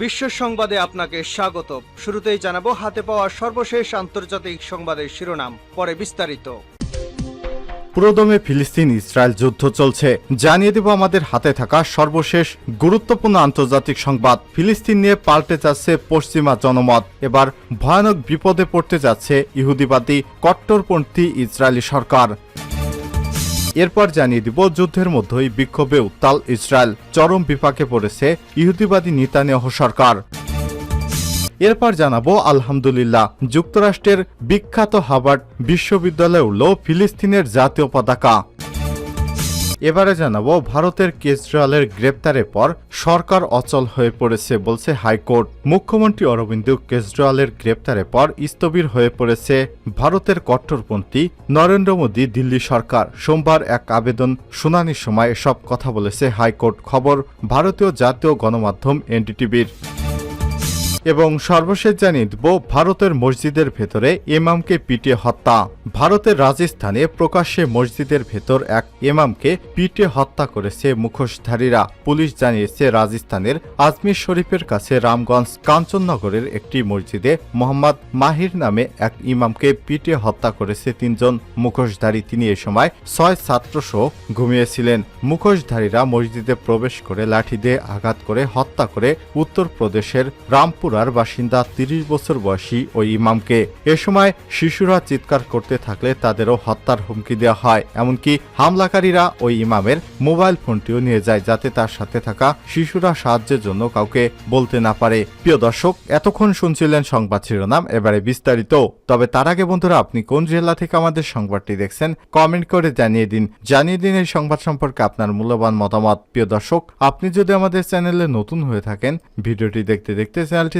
বিশ্ব সংবাদে আপনাকে স্বাগত। শুরুতেই জানাব, হাতে পাওয়া সর্বশেষ আন্তর্জাতিক সংবাদের শিরোনাম, পরে বিস্তারিত। পুরোদমে ফিলিস্তিন, ইসরায়েল যুদ্ধ চলছে। জানিয়ে দেব আমাদের হাতে থাকা সর্বশেষ গুরুত্বপূর্ণ আন্তর্জাতিক সংবাদ। ফিলিস্তিন নিয়ে পাল্টে যাচ্ছে পশ্চিমা জনমত। এবার ভয়ানক বিপদে পড়তে যাচ্ছে ইহুদিবাদী কট্টরপন্থী ইসরায়েলি সরকার। এরপর জানিয়ে দিব, যুদ্ধের মধ্যেই বিক্ষোভে উত্তাল ইসরায়েল। চরম বিপাকে পড়েছে ইহুদিবাদী নেতানিয়াহু সরকার। এরপর জানাব, আলহামদুলিল্লাহ, যুক্তরাষ্ট্রের বিখ্যাত হাবার্ড বিশ্ববিদ্যালয়ে উঠল ফিলিস্তিনের জাতীয় পতাকা। এবারে জানাব, ভারতের কেজরিওয়ালের গ্রেপ্তারের পর সরকার অচল হয়ে পড়েছে বলছে হাইকোর্ট। মুখ্যমন্ত্রী অরবিন্দ কেজরিওয়ালের গ্রেপ্তারের পর স্থবির হয়ে পড়েছে ভারতের কট্টরপন্থী নরেন্দ্র মোদী, দিল্লি সরকার। সোমবার এক আবেদন শুনানির সময় এসব কথা বলেছে হাইকোর্ট। খবর, ভারতীয় জাতীয় গণমাধ্যম এনডিটিভির। এবং সর্বশেষ জানিয়ে দেব, ভারতের মসজিদের ভেতরে ইমামকে পিটিয়ে হত্যা। ভারতের রাজস্থানে প্রকাশ্যে মসজিদের ভেতর এক ইমামকে পিটিয়ে হত্যা করেছে মুখোশধারীরা। পুলিশ জানিয়েছে, রাজস্থানের আজমির শরীফের কাছে রামগঞ্জ কাঞ্চননগরের একটি মসজিদে মোহাম্মদ মাহির নামে এক ইমামকে পিটিয়ে হত্যা করেছে তিনজন মুখোশধারী। তিনি এ সময় ছয় ছাত্রসহ ঘুমিয়েছিলেন। মুখোশধারীরা মসজিদে প্রবেশ করে লাঠি দিয়ে আঘাত করে হত্যা করে উত্তরপ্রদেশের রামপুরার বাসিন্দা তিরিশ বছর বয়সী ওই ইমামকে। এ সময় শিশুরা চিৎকার করতে থাকলে তাদেরও হত্যার হুমকি দেওয়া হয়। এমনকি হামলাকারীরা ওই ইমামের মোবাইল ফোনটিও নিয়ে যায় যাতে তার সাথে থাকা শিশুরা সাহায্যের জন্য কাউকে বলতে না পারে। প্রিয় দর্শক, এতক্ষণ শুনছিলেন সংবাদ শিরোনাম, এবারে বিস্তারিত। তবে তার আগে বন্ধুরা, আপনি কোন জেলা থেকে আমাদের সংবাদটি দেখছেন, কমেন্ট করে জানিয়ে দিন। জানিয়ে দিন এই সংবাদ সম্পর্কে আপনার মূল্যবান মতামত। প্রিয় দর্শক, আপনি যদি আমাদের চ্যানেলে নতুন হয়ে থাকেন, ভিডিওটি দেখতে দেখতে চ্যানেলটি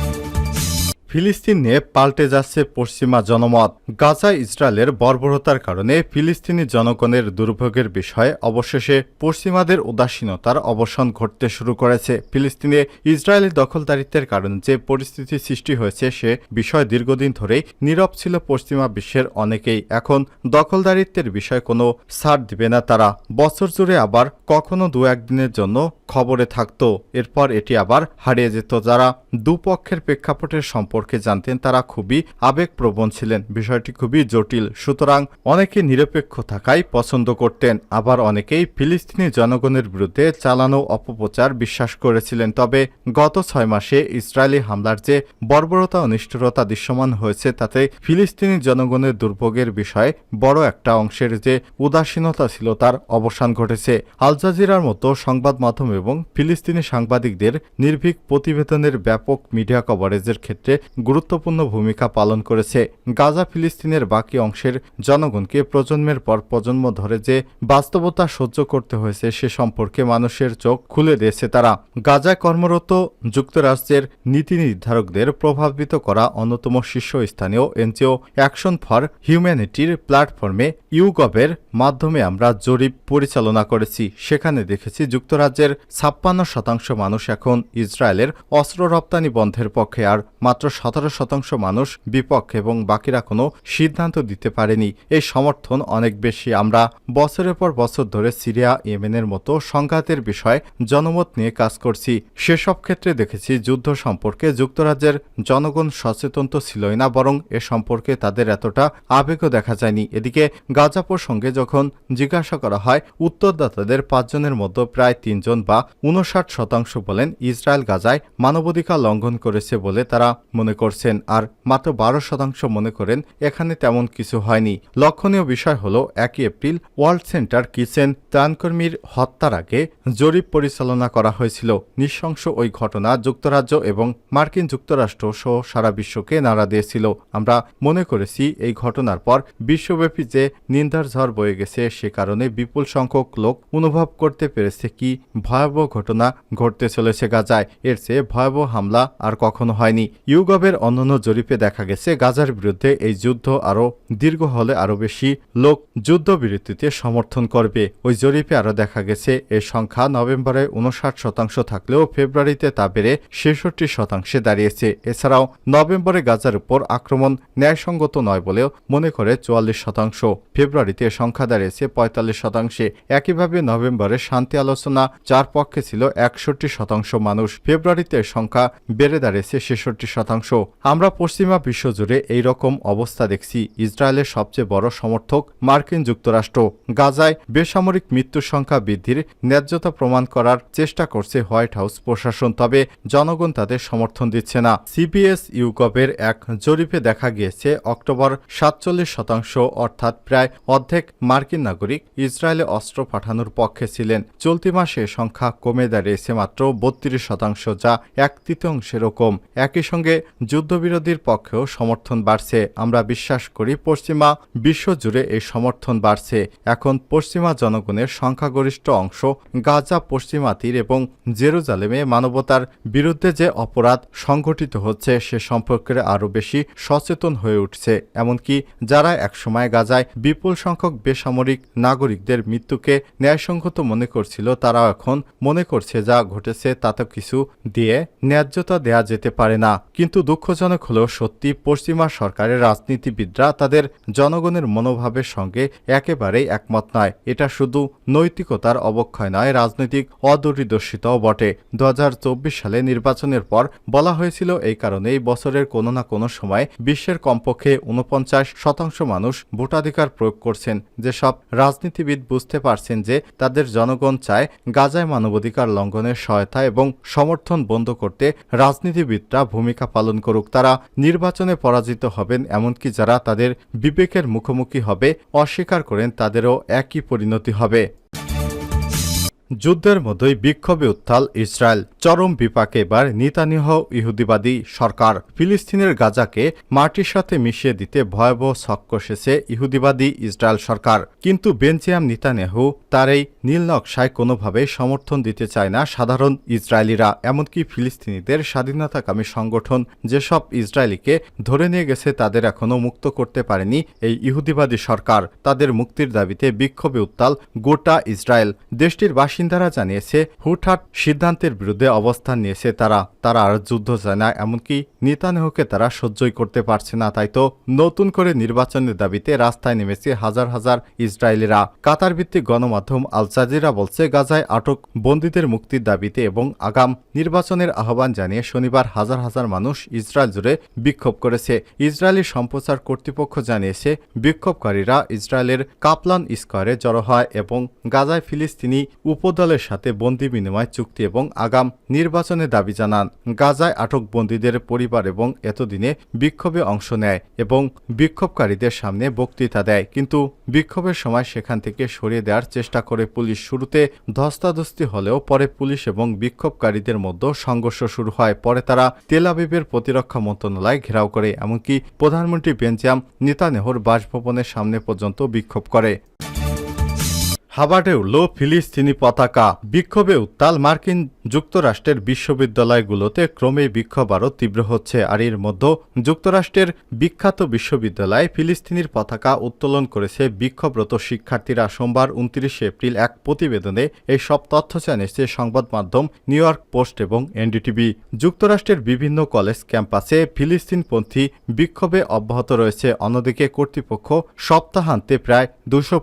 ফিলিস্তিন নিয়ে পাল্টে যাচ্ছে পশ্চিমা জনমত। গাজা ইসরায়েলের বর্বরতার কারণে ফিলিস্তিনি জনগণের দুর্ভোগের বিষয়ে অবশেষে পশ্চিমাদের উদাসীনতার অবসান ঘটতে শুরু করেছে। ফিলিস্তিনে ইসরায়েলের দখলদারিত্বের কারণে যে পরিস্থিতি সৃষ্টি হয়েছে, সে বিষয় দীর্ঘদিন ধরেই নীরব ছিল পশ্চিমা বিশ্বের অনেকেই। এখন দখলদারিত্বের বিষয়ে কোনো ছাড় দিবে না তারা। বছর জুড়ে আবার কখনো দু একদিনের জন্য খবরে থাকত, এরপর এটি আবার হারিয়ে যেত। যারা দুপক্ষের প্রেক্ষাপটের সম্পর্কে জানতেন, তারা খুবই আবেগপ্রবণ ছিলেন। বিষয়টি খুবই জটিল। সুতরাং অনেকে নিরপেক্ষ থাকাই পছন্দ করতেন। আবার অনেকেই ফিলিস্তিনি জনগণের বিরুদ্ধে চালানো অপপ্রচার বিশ্বাস করেছিলেন। তবে গত ছয় মাসে ইসরায়েলি হামলার যে বর্বরতা ও নিষ্ঠুরতা দৃশ্যমান হয়েছে, তাতে ফিলিস্তিনি জনগণের দুর্ভোগের বিষয়ে বড় একটা অংশের যে উদাসীনতা ছিল, তার অবসান ঘটেছে। আল জাজিরার মতো সংবাদ মাধ্যম এবং ফিলিস্তিনি সাংবাদিকদের নির্ভীক প্রতিবেদনের ব্যাপক মিডিয়া কভারেজের ক্ষেত্রে গুরুত্বপূর্ণ ভূমিকা পালন করেছে। গাজা ফিলিস্তিনের বাকি অংশের জনগণকে প্রজন্মের পর প্রজন্ম ধরে যে বাস্তবতা সহ্য করতে হয়েছে সে সম্পর্কে মানুষের চোখ খুলে দিয়েছে তারা। গাজায় কর্মরত যুক্তরাষ্ট্রের নীতি নির্ধারকদের প্রভাবিত করা অন্যতম শীর্ষস্থানীয় এনজিও অ্যাকশন ফর হিউম্যানিটির প্ল্যাটফর্মে ইউগভের মাধ্যমে আমরা জরিপ পরিচালনা করেছি। সেখানে দেখেছি যুক্তরাজ্যের ছাপ্পান্ন শতাংশ মানুষ এখন ইসরায়েলের অস্ত্র রপ্তানি বন্ধের পক্ষে, আর মাত্র সতেরো শতাংশ মানুষ বিপক্ষ এবং বাকিরা কোনো সিদ্ধান্ত দিতে পারেনি। এই সমর্থন অনেক বেশি। আমরা বছরের পর বছর ধরে সিরিয়া, ইয়েমেনের মতো সংঘাতের বিষয়ে জনমত নিয়ে কাজ করছি। সেসব ক্ষেত্রে দেখেছি যুদ্ধ সম্পর্কে যুক্তরাজ্যের জনগণ সচেতন তো ছিলই না, বরং এ সম্পর্কে তাদের এতটা আবেগও দেখা যায়নি। এদিকে গাজা প্রসঙ্গে যখন জিজ্ঞাসা করা হয়, উত্তরদাতাদের পাঁচজনের মধ্যে প্রায় তিনজন বা উনষাট শতাংশ বলেন ইসরায়েল গাজায় মানবাধিকার লঙ্ঘন করেছে বলে তারা মনে করছেন আর মাত্র বারো শতাংশ মনে করেন এখানে তেমন কিছু হয়নি। লক্ষণীয় বিষয় হল, একই এপ্রিল ওয়ার্ল্ড সেন্টার কিচেন ত্রাণকর্মীর হত্যার আগে জরিপ পরিচালনা করা হয়েছিল। নৃশংস ওই ঘটনা যুক্তরাজ্য এবং মার্কিন যুক্তরাষ্ট্র সহ সারা বিশ্বকে নাড়া দিয়েছিল। আমরা মনে করেছি এই ঘটনার পর বিশ্বব্যাপী যে নিন্দার ঝড় বয়ে গেছে সে কারণে বিপুল সংখ্যক লোক অনুভব করতে পেরেছে কি ভয়াবহ ঘটনা ঘটতে চলেছে গাজায়। এর চেয়ে ভয়াবহ হামলা আর কখনো হয়নি। ইউগভ ইউকবের অন্যান্য জরিপে দেখা গেছে, গাজার বিরুদ্ধে এই যুদ্ধ আরও দীর্ঘ হলে আরও বেশি লোক যুদ্ধবিরতিতে সমর্থন করবে। ওই জরিপে আরও দেখা গেছে এর সংখ্যা নভেম্বরে উনষাট শতাংশ থাকলেও ফেব্রুয়ারিতে তা বেড়ে ছেষট্টি শতাংশে দাঁড়িয়েছে। এছাড়াও নভেম্বরে গাজার উপর আক্রমণ ন্যায়সঙ্গত নয় বলেও মনে করে চুয়াল্লিশ শতাংশ। ফেব্রুয়ারিতে সংখ্যা দাঁড়িয়েছে পঁয়তাল্লিশ শতাংশে। একইভাবে নভেম্বরে শান্তি আলোচনা যার পক্ষে ছিল একষট্টি শতাংশ মানুষ। ফেব্রুয়ারিতে সংখ্যা বেড়ে দাঁড়িয়েছে ছেষট্টি শতাংশ। আমরা পশ্চিমা বিশ্বজুড়ে এই রকম অবস্থা দেখছি ইসরায়েলের সবচেয়ে বড় সমর্থক মার্কিন যুক্তরাষ্ট্র। গাজায় বেসামরিক মৃত্যুর সংখ্যা বৃদ্ধির ন্যায্যতা প্রমাণ করার চেষ্টা করছে হোয়াইট হাউস প্রশাসন, তবে জনগণ তাদের সমর্থন দিচ্ছে না। সিবিএস ইউকবের এক জরিপে দেখা গিয়েছে, অক্টোবর সাতচল্লিশ শতাংশ অর্থাৎ প্রায় অর্ধেক মার্কিন নাগরিক ইসরায়েলে অস্ত্র পাঠানোর পক্ষে ছিলেন। চলতি মাসে সংখ্যা কমে দাঁড়িয়েছে মাত্র বত্রিশ শতাংশ, যা এক তৃতীয়াংশের কম। একই সঙ্গে যুদ্ধবিরোধীর পক্ষেও সমর্থন বাড়ছে। আমরা বিশ্বাস করি পশ্চিমা বিশ্বজুড়ে এই সমর্থন বাড়ছে। এখন পশ্চিমা জনগণের সংখ্যাগরিষ্ঠ অংশ গাজা, পশ্চিমা তীর এবং জেরুজালেমে মানবতার বিরুদ্ধে যে অপরাধ সংঘটিত হচ্ছে, সে সম্পর্কে আরও বেশি সচেতন হয়ে উঠছে। এমনকি যারা একসময় গাজায় বিপুল সংখ্যক বেসামরিক নাগরিকদের মৃত্যুকে ন্যায়সঙ্গত মনে করছিল, তারাও এখন মনে করছে যা ঘটেছে তাতে কিছু দিয়ে ন্যায্যতা দেয়া যেতে পারে না। কিন্তু দুঃখজনক হলেও সত্যি পশ্চিমা সরকারের রাজনীতিবিদরা তাদের জনগণের মনোভাবের সঙ্গে একেবারেই একমত নয়। এটা শুধু নৈতিকতার অবক্ষয় নয়, রাজনৈতিক অদূরদর্শিতাও বটে। দু হাজার চব্বিশ সালে নির্বাচনের পর বলা হয়েছিল এই কারণেই বছরের কোনো না কোনো সময় বিশ্বের কমপক্ষে উনপঞ্চাশ শতাংশ মানুষ ভোটাধিকার প্রয়োগ করছেন। যেসব রাজনীতিবিদ বুঝতে পারছেন যে তাদের জনগণ চায় গাজায় মানবাধিকার লঙ্ঘনের সহায়তা এবং সমর্থন বন্ধ করতে, রাজনীতিবিদরা ভূমিকা পালন করুক, তারা নির্বাচনে পরাজিত হবেন, এমনকি যারা তাদের বিবেকের মুখোমুখি হবে, অস্বীকার করেন, তাদেরও একই পরিণতি হবে। যুদ্ধের মধ্যেই বিক্ষোভে উত্তাল ইসরায়েল। চরম বিপাকে এবার নিতানিহ ইহুদিবাদী সরকার। ফিলিস্তিনের গাজাকে মাটির সাথে মিশিয়ে দিতে ভয়াবহ ছক ইহুদিবাদী ইসরায়েল সরকার। কিন্তু বেঞ্জিয়াম নিতানেহু তার এই নীল নকশায় কোনোভাবেই সমর্থন দিতে চায় না সাধারণ ইসরায়েলিরা। এমনকি ফিলিস্তিনিদের স্বাধীনতাকামী সংগঠন যেসব ইসরায়েলিকে ধরে নিয়ে গেছে তাদের এখনও মুক্ত করতে পারেনি এই ইহুদিবাদী সরকার। তাদের মুক্তির দাবিতে বিক্ষোভে উত্তাল গোটা ইসরায়েল। দেশটির বাসিন্দারা জানিয়েছে, হুটহাট সিদ্ধান্তের বিরুদ্ধে অবস্থান নিয়েছে তারা। তারা আর যুদ্ধ চায় না, এমনকি নেতানেহুকে তারা সহ্যই করতে পারছে না। তাই তো নতুন করে নির্বাচনের দাবিতে রাস্তায় নেমেছে হাজার হাজার ইসরায়েলিরা। কাতার ভিত্তিক গণমাধ্যম আল জাজিরা বলছে, গাজায় আটক বন্দীদের মুক্তির দাবিতে এবং আগাম নির্বাচনের আহ্বান জানিয়ে শনিবার হাজার হাজার মানুষ ইসরায়েল জুড়ে বিক্ষোভ করেছে। ইসরায়েলি সম্প্রচার কর্তৃপক্ষ জানিয়েছে, বিক্ষোভকারীরা ইসরায়েলের কাপলান স্কোয়ারে জড়ো হয় এবং গাজায় ফিলিস্তিনি উপদলের সাথে বন্দি বিনিময় চুক্তি এবং আগাম নির্বাচনে দাবি জানান। গাজায় আটক বন্দীদের পরিবার এবং এতদিনে বিক্ষোভে অংশ নেয় এবং বিক্ষোভকারীদের সামনে বক্তৃতা দেয়। কিন্তু বিক্ষোভের সময় সেখান থেকে সরিয়ে দেওয়ার চেষ্টা করে পুলিশ। শুরুতে ধস্তাধস্তি হলেও পরে পুলিশ এবং বিক্ষোভকারীদের মধ্যে সংঘর্ষ শুরু হয়। পরে তারা তেল আবিবের প্রতিরক্ষা মন্ত্রণালয় ঘেরাও করে, এমনকি প্রধানমন্ত্রী বেঞ্জাম নেতানেহর বাসভবনের সামনে পর্যন্ত বিক্ষোভ করে। হাবার্ডে উঠল ফিলিস্তিনি পতাকা বিক্ষোভে উত্তাল মার্কিন যুক্তরাষ্ট্রের বিশ্ববিদ্যালয়গুলোতে ক্রমে বিক্ষোভ আরও তীব্র হচ্ছে আর এর মধ্যে যুক্তরাষ্ট্রের বিখ্যাত বিশ্ববিদ্যালয়ে ফিলিস্তিনির পতাকা উত্তোলন করেছে বিক্ষোভরত শিক্ষার্থীরা সোমবার উনত্রিশে এপ্রিল এক প্রতিবেদনে এই সব তথ্য জানিয়েছে সংবাদ মাধ্যম নিউ ইয়র্ক পোস্ট এবং এনডিটিভি। যুক্তরাষ্ট্রের বিভিন্ন কলেজ ক্যাম্পাসে ফিলিস্তিনপন্থী বিক্ষোভে অব্যাহত রয়েছে। অন্যদিকে কর্তৃপক্ষ সপ্তাহান্তে প্রায় দুশো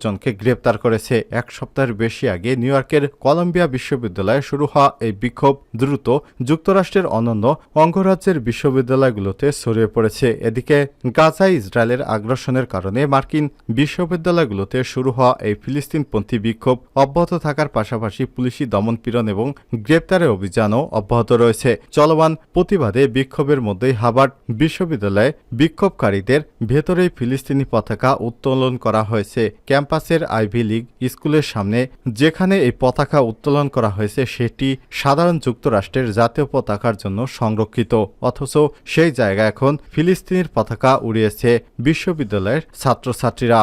জনকে গ্রেপ্তার করেছে এক সপ্তাহের বেশি আগে, নিউ ইয়র্কের কলম্বিয়া বিশ্ববিদ্যালয়ে শুরু হওয়া এই বিক্ষোভ দ্রুত যুক্তরাষ্ট্রের অন্যান্য অঙ্গরাজ্যের বিশ্ববিদ্যালয়গুলোতে ছড়িয়ে পড়েছে। এদিকে গাজায় ইসরায়েলের আগ্রাসনের কারণে মার্কিন বিশ্ববিদ্যালয়গুলোতে শুরু হওয়া এই ফিলিস্তিনপন্থী বিক্ষোভ অব্যাহত থাকার পাশাপাশি পুলিশি দমনপীড়ন এবং গ্রেপ্তারের অভিযানও অব্যাহত রয়েছে। চলমান প্রতিবাদে বিক্ষোভের মধ্যেই হাবার্ড বিশ্ববিদ্যালয়ে বিক্ষোভকারীদের ভেতরেই ফিলিস্তিনি পতাকা উত্তোলন করা হয়েছে। ক্যাম্পাসের আইভি লীগ স্কুলের সামনে, যেখানে এই পতাকা উত্তোলন করা হয়েছে, সেটি সাধারণ যুক্তরাষ্ট্রের জাতীয় পতাকার জন্য সংরক্ষিত। অথচ সেই জায়গা এখন ফিলিস্তিনের পতাকা উড়িয়েছে বিশ্ববিদ্যালয়ের ছাত্রছাত্রীরা।